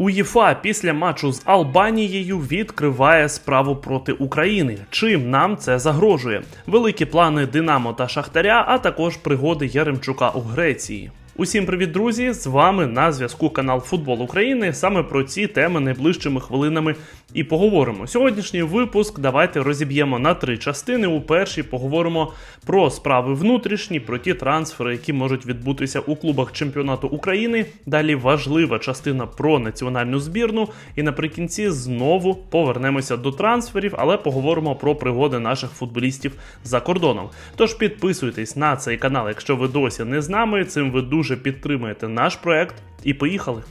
УЄФА після матчу з Албанією відкриває справу проти України. Чим нам це загрожує? Великі плани Динамо та Шахтаря, а також пригоди Яремчука у Греції. Усім привіт, друзі! З вами на зв'язку канал Футбол України. Саме про ці теми найближчими хвилинами і поговоримо. Сьогоднішній випуск давайте розіб'ємо на три частини. У першій поговоримо про справи внутрішні, про ті трансфери, які можуть відбутися у клубах чемпіонату України. Далі важлива частина про національну збірну. І наприкінці знову повернемося до трансферів, але поговоримо про пригоди наших футболістів за кордоном. Тож підписуйтесь на цей канал, якщо ви досі не з нами. Цим ви дуже підтримуєте наш проект. І поїхали.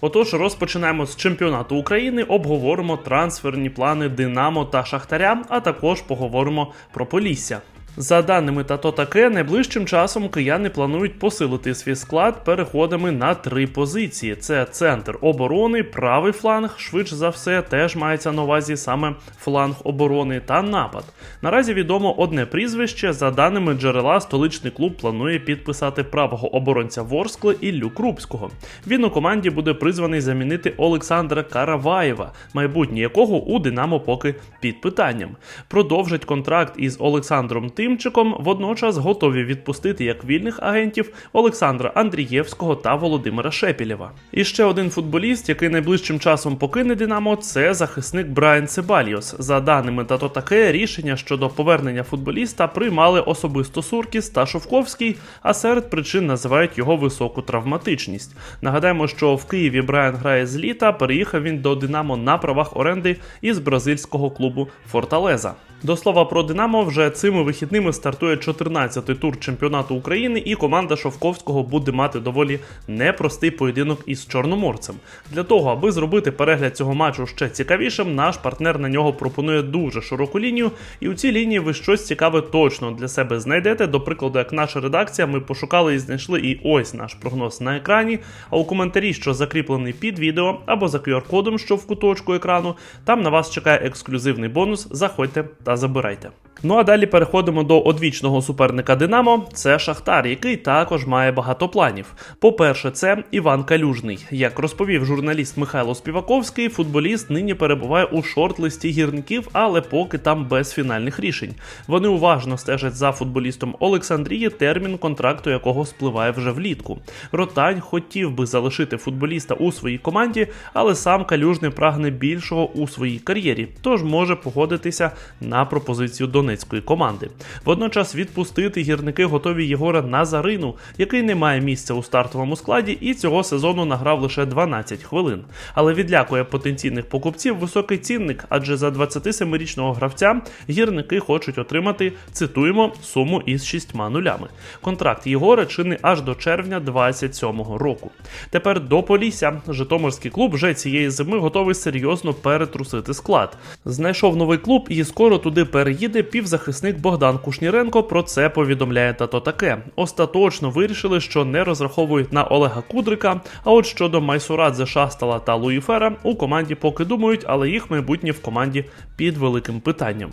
Отож, розпочинаємо з чемпіонату України, обговоримо трансферні плани Динамо та Шахтаря, а також поговоримо про Полісся. За даними Тато таке, найближчим часом кияни планують посилити свій склад переходами на три позиції: це центр оборони, правий фланг, швидше за все, теж мається на увазі саме фланг оборони та напад. Наразі відомо одне прізвище. За даними джерела, столичний клуб планує підписати правого оборонця Ворскли Іллю Крупського. Він у команді буде призваний замінити Олександра Караваєва, майбутнє якого у Динамо поки під питанням. Продовжить контракт із Олександром Тимчиком, водночас готові відпустити як вільних агентів Олександра Андрієвського та Володимира Шепілєва. І ще один футболіст, який найближчим часом покине Динамо, це захисник Брайан Цебальйос. За даними Тато таке, рішення щодо повернення футболіста приймали особисто Суркіс та Шовковський, а серед причин називають його високу травматичність. Нагадаємо, що в Києві Брайан грає з літа. Переїхав він до Динамо на правах оренди із бразильського клубу Форталеза. До слова про Динамо, вже цими вихідними стартує 14-й тур чемпіонату України, і команда Шовковського буде мати доволі непростий поєдинок із чорноморцем. Для того, аби зробити перегляд цього матчу ще цікавішим, наш партнер на нього пропонує дуже широку лінію, і у цій лінії ви щось цікаве точно для себе знайдете. До прикладу, як наша редакція, ми пошукали і знайшли і ось наш прогноз на екрані. А у коментарі, що закріплений під відео або за QR-кодом, що в куточку екрану, там на вас чекає ексклюзивний бонус. Заходьте та забирайте. Ну а далі переходимо до одвічного суперника Динамо. Це Шахтар, який також має багато планів. По-перше, це Іван Калюжний. Як розповів журналіст Михайло Співаковський, футболіст нині перебуває у шорт-листі гірників, але поки там без фінальних рішень. Вони уважно стежать за футболістом Олександрії, термін контракту якого спливає вже влітку. Ротань хотів би залишити футболіста у своїй команді, але сам Калюжний прагне більшого у своїй кар'єрі, тож може погодитися на пропозицію донецької команди. Водночас відпустити гірники готові Єгора Назарину, який не має місця у стартовому складі і цього сезону награв лише 12 хвилин. Але відлякує потенційних покупців високий цінник, адже за 27-річного гравця гірники хочуть отримати, цитуємо, суму із шістьма нулями. Контракт Єгора чинний аж до червня 27-го року. Тепер до Полісся. Житомирський клуб вже цієї зими готовий серйозно перетрусити склад. Знайшов новий клуб і скоро туди переїде півзахисник Богдан Кушніренко. Про це повідомляє тато таке. Остаточно вирішили, що не розраховують на Олега Кудрика. А от щодо Майсурадзе Шастала та Луїфера у команді поки думають, але їх майбутнє в команді під великим питанням.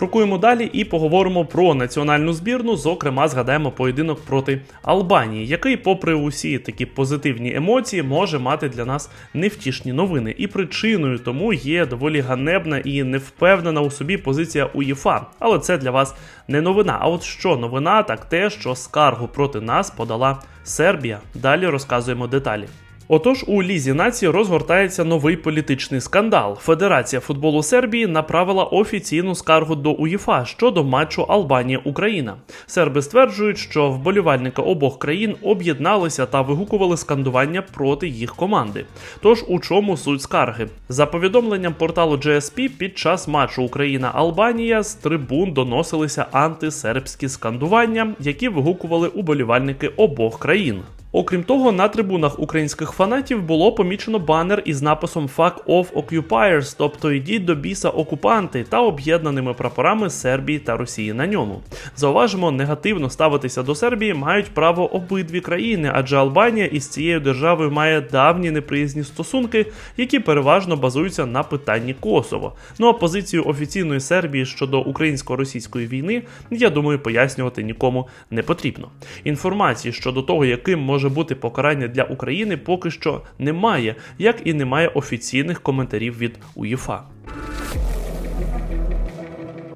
Крокуємо далі і поговоримо про національну збірну. Зокрема, згадаємо поєдинок проти Албанії, який, попри усі такі позитивні емоції, може мати для нас невтішні новини. І причиною тому є доволі ганебна і невпевнена у собі позиція УЄФА. Але це для вас не новина. А от що новина, так те, що скаргу проти нас подала Сербія. Далі розказуємо деталі. Отож, у Лізі нації розгортається новий політичний скандал. Федерація футболу Сербії направила офіційну скаргу до УЄФА щодо матчу Албанія-Україна. Серби стверджують, що вболівальники обох країн об'єдналися та вигукували скандування проти їх команди. Тож у чому суть скарги? За повідомленням порталу GSP, під час матчу Україна-Албанія з трибун доносилися антисербські скандування, які вигукували уболівальники обох країн. Окрім того, на трибунах українських фанатів було помічено банер із написом Fuck off occupiers, тобто йдіть до біса окупанти та об'єднаними прапорами Сербії та Росії на ньому. Зауважимо, негативно ставитися до Сербії мають право обидві країни, адже Албанія із цією державою має давні неприязні стосунки, які переважно базуються на питанні Косово. Ну а позицію офіційної Сербії щодо українсько-російської війни, я думаю, пояснювати нікому не потрібно. Інформації щодо того, яким може бути покарання для України, поки що немає, як і немає офіційних коментарів від УЄФА.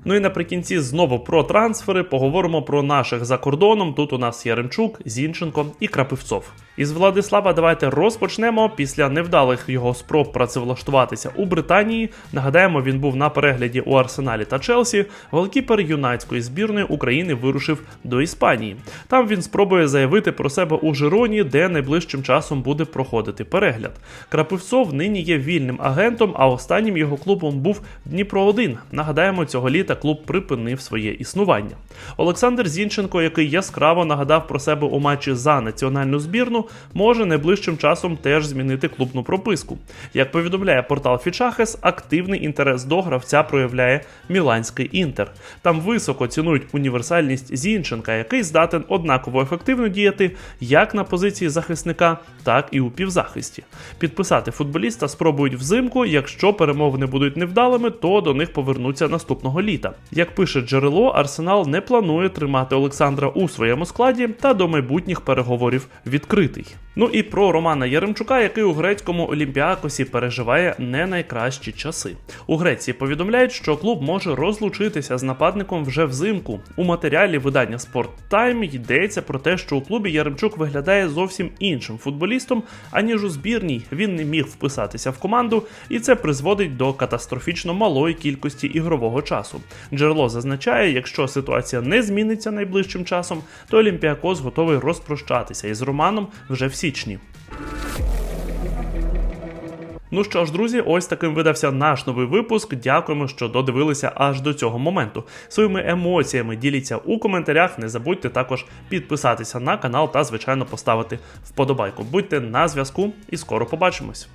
Ну і наприкінці знову про трансфери поговоримо про наших за кордоном. Тут у нас Яремчук, Зінченко і Крапивцов. Із Владислава давайте розпочнемо. Після невдалих його спроб працевлаштуватися у Британії. Нагадаємо, він був на перегляді у Арсеналі та Челсі. Голкіпер юнацької збірної України вирушив до Іспанії. Там він спробує заявити про себе у Жироні, де найближчим часом буде проходити перегляд. Крапивцов нині є вільним агентом, а останнім його клубом був Дніпро 1 Нагадаємо, цього літа клуб припинив своє існування. Олександр Зінченко, який яскраво нагадав про себе у матчі за національну збірну, може найближчим часом теж змінити клубну прописку. Як повідомляє портал Фічахес, активний інтерес до гравця проявляє Міланський інтер. Там високо цінують універсальність Зінченка, який здатен однаково ефективно діяти як на позиції захисника, так і у півзахисті. Підписати футболіста спробують взимку. Якщо перемовини будуть невдалими, то до них повернуться наступного літа. Як пише джерело, Арсенал не планує тримати Олександра у своєму складі та до майбутніх переговорів відкритий. Ну і про Романа Яремчука, який у грецькому Олімпіакосі переживає не найкращі часи. У Греції повідомляють, що клуб може розлучитися з нападником вже взимку. У матеріалі видання Sport Time йдеться про те, що у клубі Яремчук виглядає зовсім іншим футболістом, аніж у збірній. Він не міг вписатися в команду, і це призводить до катастрофічно малої кількості ігрового часу. Джерело зазначає, якщо ситуація не зміниться найближчим часом, то Олімпіакос готовий розпрощатися із Романом вже в січні. Ну що ж, друзі, ось таким видався наш новий випуск. Дякуємо, що додивилися аж до цього моменту. Своїми емоціями діліться у коментарях. Не забудьте також підписатися на канал та, звичайно, поставити вподобайку. Будьте на зв'язку і скоро побачимось.